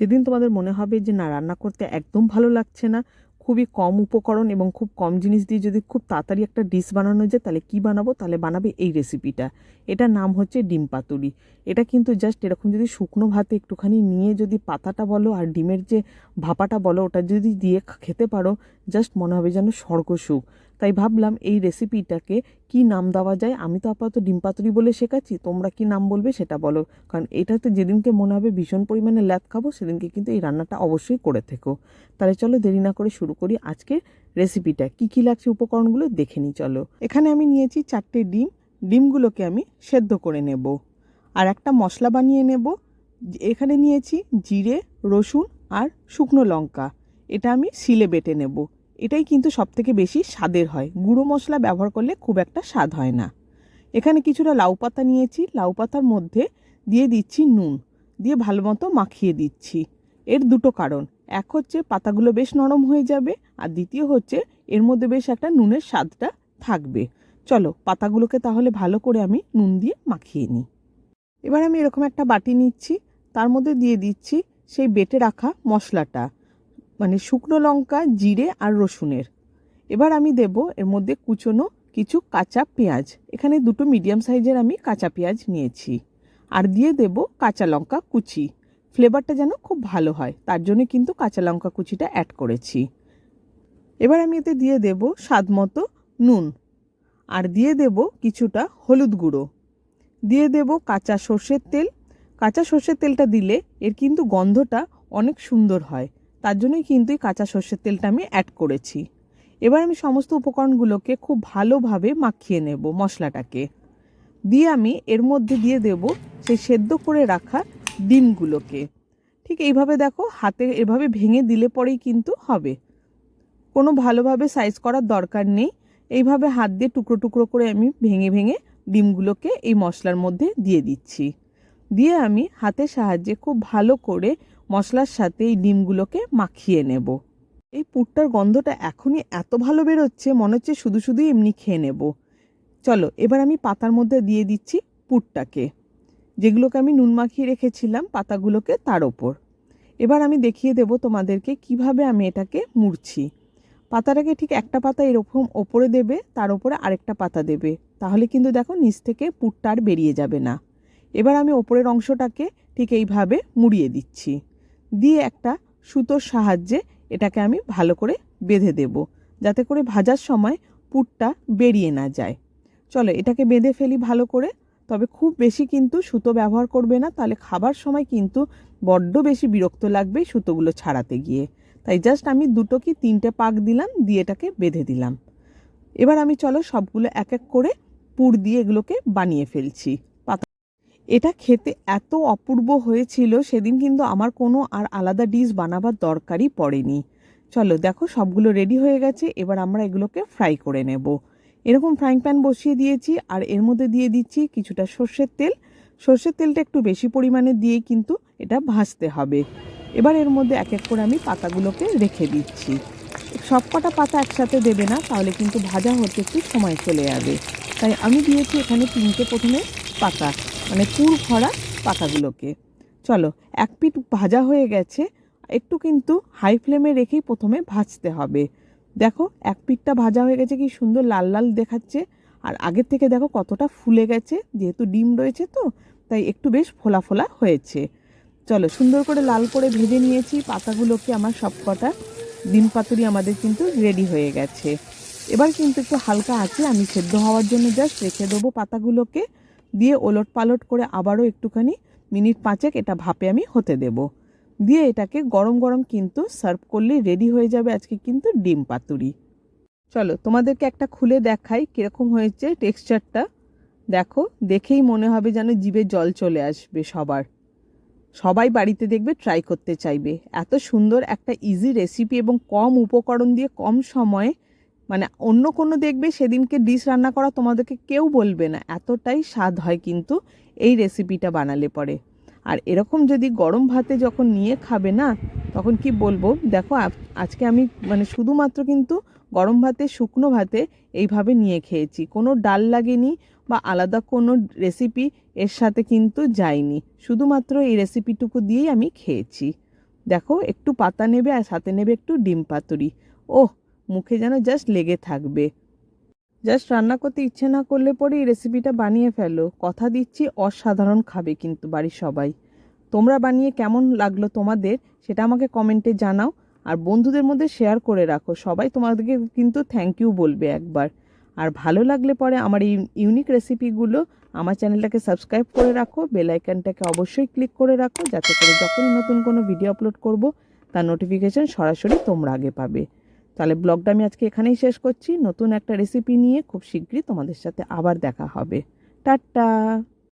যেদিন তোমাদের মনে হবে যে, না, রান্না করতে একদম ভালো লাগছে না, খুবই কম উপকরণ এবং খুব কম জিনিস দিয়ে যদি খুব তাড়াতাড়ি একটা ডিশ বানানো যায়, তাহলে কি বানাবো? তাহলে বানাবে এই রেসিপিটা এটার নাম হচ্ছে ডিম পাতুরি। এটা কিন্তু জাস্ট এরকম যদি শুকনো ভাতে একটুখানি নিয়ে যদি পাতাটা বলো আর ডিমের যে ভাপাটা বলো, ওটা যদি দিয়ে খেতে পারো জাস্ট মনে হবে যেন স্বর্গসুখ। তাই ভাবলাম এই রেসিপিটাকে কি নাম দেওয়া যায়? আমি তো আপাতত ডিম পাতুরি বলে শেখাচ্ছি, তোমরা কি নাম বলবে সেটা বলো। কারণ এটাতে যেদিনকে মনে হবে ভীষণ পরিমাণে ল্যাদ খাব, সেদিনকে কিন্তু এই রান্নাটা অবশ্যই করে থেকো। তাহলে চলো দেরি না করে শুরু করি আজকে রেসিপিটা কি কি লাগছে উপকরণগুলো দেখে নিই, চলো। এখানে আমি নিয়েছি চারটে ডিম, ডিমগুলোকে আমি সেদ্ধ করে নেব। আর একটা মশলা বানিয়ে নেব। এখানে নিয়েছি জিরে, রসুন আর শুকনো লঙ্কা। এটা আমি শিলে বেটে নেব। এটাই কিন্তু সবথেকে বেশি স্বাদের হয়। গুঁড়ো মশলা ব্যবহার করলে খুব একটা স্বাদ হয় না। এখানে কিছুটা লাউ পাতা নিয়েছি। লাউ পাতার মধ্যে দিয়ে দিচ্ছি নুন। দিয়ে ভালো মতো মাখিয়ে দিচ্ছি। এর দুটো কারণ। এক হচ্ছে পাতাগুলো বেশ নরম হয়ে যাবে আর দ্বিতীয় হচ্ছে এর মধ্যে বেশ একটা নুনের স্বাদটা থাকবে। চলো পাতাগুলোকে তাহলে ভালো করে আমি নুন দিয়ে মাখিয়ে নিই। এবার আমি এরকম একটা বাটি নিচ্ছি। তার মধ্যে দিয়ে দিচ্ছি সেই বেটে রাখা মশলাটা। মানে শুকনো লঙ্কা, জিরে আর রসুনের। এবার আমি দেব এর মধ্যে কুচনো কিছু কাঁচা পেঁয়াজ। এখানে দুটো মিডিয়াম সাইজের আমি কাঁচা পেঁয়াজ নিয়েছি। আর দিয়ে দেব কাঁচা লঙ্কা কুচি। ফ্লেভারটা যেন খুব ভালো হয়, তার জন্য কিন্তু কাঁচা লঙ্কা কুচিটা অ্যাড করেছি। এবার আমি এতে দিয়ে দেব স্বাদ মতো নুন। আর দিয়ে দেব কিছুটা হলুদ গুঁড়ো। দিয়ে দেব কাঁচা সর্ষের তেল। কাঁচা সর্ষের তেলটা দিলে এর কিন্তু গন্ধটা অনেক সুন্দর হয়। তার জন্যই কিন্তু এই কাঁচা সর্ষের তেলটা আমি অ্যাড করেছি। এবার আমি সমস্ত উপকরণগুলোকে খুব ভালোভাবে মাখিয়ে নেব মশলাটাকে। দিয়ে আমি এর মধ্যে দিয়ে দেব সেই সেদ্ধ করে রাখা ডিমগুলোকে। ঠিক এইভাবে দেখো, হাতে এভাবে ভেঙে দিলে পরেই কিন্তু হবে। কোনো ভালোভাবে সাইজ করার দরকার নেই। এইভাবে হাত দিয়ে টুকরো টুকরো করে আমি ভেঙে ভেঙে ডিমগুলোকে এই মশলার মধ্যে দিয়ে দিচ্ছি। দিয়ে আমি হাতের সাহায্যে খুব ভালো করে মশলার সাথে এই ডিমগুলোকে মাখিয়ে নেব। এই পুরটার গন্ধটা এখনই এত ভালো বেরোচ্ছে, মনে হচ্ছে শুধু শুধুই এমনি খেয়ে নেব। চলো, এবার আমি পাতার মধ্যে দিয়ে দিচ্ছি পুরটাকে, যেগুলোকে আমি নুন মাখিয়ে রেখেছিলাম পাতাগুলোকে তার ওপর। এবার আমি দেখিয়ে দেব তোমাদেরকে কীভাবে আমি এটাকে মুড়ছি। পাতাটাকে ঠিক একটা পাতা এরকম ওপরে দেবে, তার ওপরে আরেকটা পাতা দেবে। তাহলে কিন্তু দেখো নিচ থেকে পুরটা আর বেরিয়ে যাবে না। এবার আমি ওপরের অংশটাকে ঠিক এইভাবে মুড়িয়ে দিচ্ছি। দিয়ে একটা সুতোর সাহায্যে এটাকে আমি ভালো করে বেঁধে দেব, যাতে করে ভাজার সময় পুরটা বেরিয়ে না যায়। চলো, এটাকে বেঁধে ফেলি ভালো করে। তবে খুব বেশি কিন্তু সুতো ব্যবহার করবে না, তাহলে খাবার সময় কিন্তু বড্ড বেশি বিরক্ত লাগবে সুতোগুলো ছাড়াতে গিয়ে। তাই জাস্ট আমি দুটো কি তিনটে পাক দিলাম, দিয়ে এটাকে বেঁধে দিলাম। এবার আমি চলো সবগুলো এক এক করে পুর দিয়ে এগুলোকে বানিয়ে ফেলছি। এটা খেতে এত অপূর্ব হয়েছিল, সেদিন কিন্তু আমার কোনো আর আলাদা ডিশ বানাবার দরকারই পড়েনি। চলো দেখো, সবগুলো রেডি হয়ে গেছে, এবার আমরা এগুলোকে ফ্রাই করে নেব। এরকম ফ্রাইং প্যান বসিয়ে দিয়েছি, আর এর মধ্যে দিয়ে দিচ্ছি কিছুটা সর্ষের তেল। সর্ষের তেলটা একটু বেশি পরিমাণে দিয়েই কিন্তু এটা ভাজতে হবে। এবার এর মধ্যে এক এক করে আমি পাতাগুলোকে রেখে দিচ্ছি। সব কটা পাতা একসাথে দেবে না, তাহলে কিন্তু ভাজা হতে একটু সময় চলে যাবে। তাই আমি দিয়েছি এখানে তিনটে প্রথমে পাতা। মানে পুর ভরা পাতাগুলোকে। চলো, এক পিঠ ভাজা হয়ে গেছে, একটু কিন্তু হাই ফ্লেমে রেখেই প্রথমে ভাজতে হবে। দেখো, এক পিঠটা ভাজা হয়ে গেছে, কি সুন্দর লাল লাল দেখাচ্ছে। আর আগের থেকে দেখো কতটা ফুলে গেছে, যেহেতু ডিম রয়েছে তো, তাই একটু বেশ ফোলা ফোলা হয়েছে। চলো, সুন্দর করে লাল করে ভেজে নিয়েছি, পাতাগুলোকে আমার সব কটা ডিম পাতুরি আমাদের কিন্তু রেডি হয়ে গেছে। এবার কিন্তু একটু হালকা আছে, আমি সেদ্ধ হওয়ার জন্য জাস্ট রেখে দেবো পাতাগুলোকে। দিয়ে ওলট পালট করে আবারও একটুখানি মিনিট পাঁচেক এটা ভাপে আমি হতে দেব। দিয়ে এটাকে গরম গরম কিন্তু সার্ভ করলেই রেডি হয়ে যাবে আজকে কিন্তু ডিম পাতুরি। চলো তোমাদেরকে একটা খুলে দেখাই কীরকম হয়েছে টেক্সচারটা। দেখো, দেখেই মনে হবে যেন জিভে জল চলে আসবে সবার। সবাই বাড়িতে দেখবে ট্রাই করতে চাইবে। এত সুন্দর একটা ইজি রেসিপি এবং কম উপকরণ দিয়ে কম সময়ে মানে অন্য কোনো দেখবে সেদিনকে ডিশ রান্না করা তোমাদেরকে কেউ বলবে না। এতটাই স্বাদ হয় কিন্তু এই রেসিপিটা বানালে পরে। আর এরকম যদি গরম ভাতে যখন নিয়ে খাবে না, তখন কি বলব? দেখো আজ- আজকে আমি মানে শুধুমাত্র কিন্তু গরম ভাতে, শুকনো ভাতে এইভাবে নিয়ে খেয়েছি। কোনো ডাল লাগেনি বা আলাদা কোনো রেসিপি এর সাথে কিন্তু যায়নি। শুধুমাত্র এই রেসিপিটুকু দিয়েই আমি খেয়েছি। দেখো, একটু পাতা নেবে আর সাথে নেবে একটু ডিম পাতুরি। ওহ মুখে যেন জাস্ট লেগে থাকবে। জাস্ট রান্না করতে ইচ্ছে না করলে পরে এই রেসিপিটা বানিয়ে ফেলো। কথা দিচ্ছি, অসাধারণ খাবে কিন্তু বাড়ির সবাই। তোমরা বানিয়ে কেমন লাগল তোমাদের সেটা আমাকে কমেন্টে জানাও। আর বন্ধুদের মধ্যে শেয়ার করে রাখো। সবাই তোমাদেরকে কিন্তু থ্যাংক ইউ বলবে একবার। আর ভালো লাগলে পরে আমার এই ইউনিক রেসিপিগুলো আমার চ্যানেলটাকে সাবস্ক্রাইব করে রাখো। বেলাইকানটাকে অবশ্যই ক্লিক করে রাখো। যাতে করে যখনই নতুন কোনো ভিডিও আপলোড করব, তার নোটিফিকেশন সরাসরি তোমরা আগে পাবে। তাহলে ব্লগটা আমি আজকে এখানেই শেষ করছি। নতুন একটা রেসিপি নিয়ে খুব শীঘ্রই তোমাদের সাথে আবার দেখা হবে। টাটা!